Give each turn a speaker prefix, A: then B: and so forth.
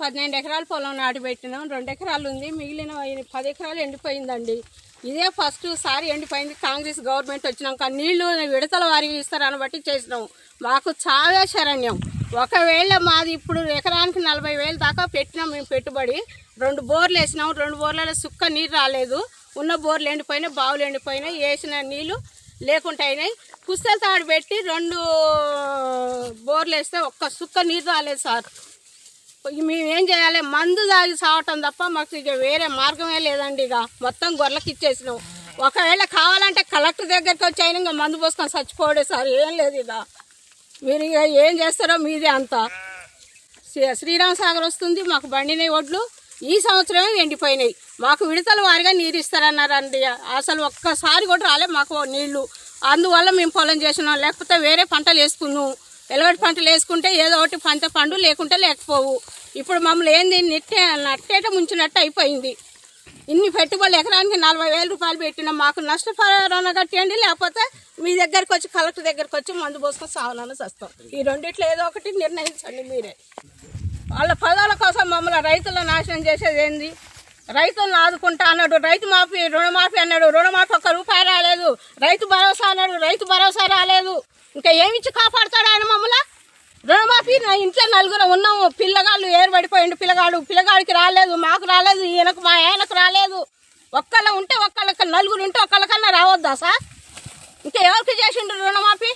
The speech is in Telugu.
A: పన్నెండు ఎకరాల పొలం నాటి పెట్టినాం. రెండు ఎకరాలు ఉంది. మిగిలిన పది ఎకరాలు ఎండిపోయిందండి. ఇదే ఫస్ట్ సారి ఎండిపోయింది. కాంగ్రెస్ గవర్నమెంట్ వచ్చినాక నీళ్ళు విడతల వారికి ఇస్తారని బట్టి చేసినాం. మాకు చావే శరణ్యం. ఒకవేళ మాది ఇప్పుడు ఎకరానికి నలభై వేలు దాకా పెట్టినాం మేము పెట్టుబడి. రెండు బోర్లు వేసినాం. రెండు బోర్లలో సుక్క నీరు రాలేదు. ఉన్న బోర్లు ఎండిపోయినాయి బావులు ఎండిపోయినాయి. వేసిన నీళ్ళు లేకుండా అయినాయి. పుస్తల తాడు పెట్టి రెండు బోర్లు వేస్తే ఒక్క సుక్క నీరు రాలేదు సార్. మేమేం చేయాలి? మందు తాగి సావటం తప్ప మాకు ఇక వేరే మార్గమే లేదండి ఇక. మొత్తం గొర్రెలకు ఇచ్చేసినాం. ఒకవేళ కావాలంటే కలెక్టర్ దగ్గరికి వచ్చి అయినా ఇంకా మందు పోసుకొని చచ్చిపోడే సార్. ఏం లేదు ఇక. మీరు ఇక ఏం చేస్తారో మీదే అంతా. శ్రీ- శ్రీరామ సాగర్ వస్తుంది మాకు బండినాయి ఒడ్లు. ఈ సంవత్సరమే ఎండిపోయినాయి. మాకు విడతల వారిగా నీరు ఇస్తారన్నారండి. అసలు ఒక్కసారి కూడా రాలే మాకు నీళ్ళు. అందువల్ల మేము పొలం చేసినాం. లేకపోతే వేరే పంటలు వేసుకున్నాం. వెలవడి పంటలు వేసుకుంటే ఏదో ఒకటి పంట పండు లేకుంటే లేకపోవు. ఇప్పుడు మమ్మల్ని ఏంది నెట్టే నట్టేట ముంచినట్టు అయిపోయింది. ఇన్ని పెట్టుబడులు ఎకరానికి నలభై వేల రూపాయలు పెట్టినా. మాకు నష్టపరణ కట్టేయండి లేకపోతే మీ దగ్గరికి వచ్చి కలెక్టర్ దగ్గరికి వచ్చి మందు పోసుకొని సావనాన్ని వస్తాం ఈ రెండిట్లో ఏదో ఒకటి నిర్ణయించండి మీరే. వాళ్ళ పదాల కోసం మమ్మల్ని రైతులను నాశనం చేసేది ఏంది? రైతులను ఆదుకుంటా అన్నాడు. రైతు మాఫీ రుణమాఫీ అన్నాడు. రుణమాఫీ ఒక్క రూపాయి రాలేదు. రైతు భరోసా అన్నాడు. రైతు భరోసా రాలేదు. ఇంకా ఏమిచ్చి కాపాడుతాడు ఆయన మమ్మల్ని? రుణమాఫీ నా ఇంట్లో నలుగురు ఉన్నాము. పిల్లగాళ్ళు ఏర్పడిపోయిండు. పిల్లగాడు పిల్లగాడికి రాలేదు మాకు రాలేదు ఈయనకు మా ఆయనకు రాలేదు. ఒక్కళ్ళ ఉంటే ఒక్కళ్ళకి నలుగురు ఉంటే ఒక్కళ్ళకన్నా రావద్దా సార్? ఇంకా ఎవరికి చేసిండు రుణమాఫీ?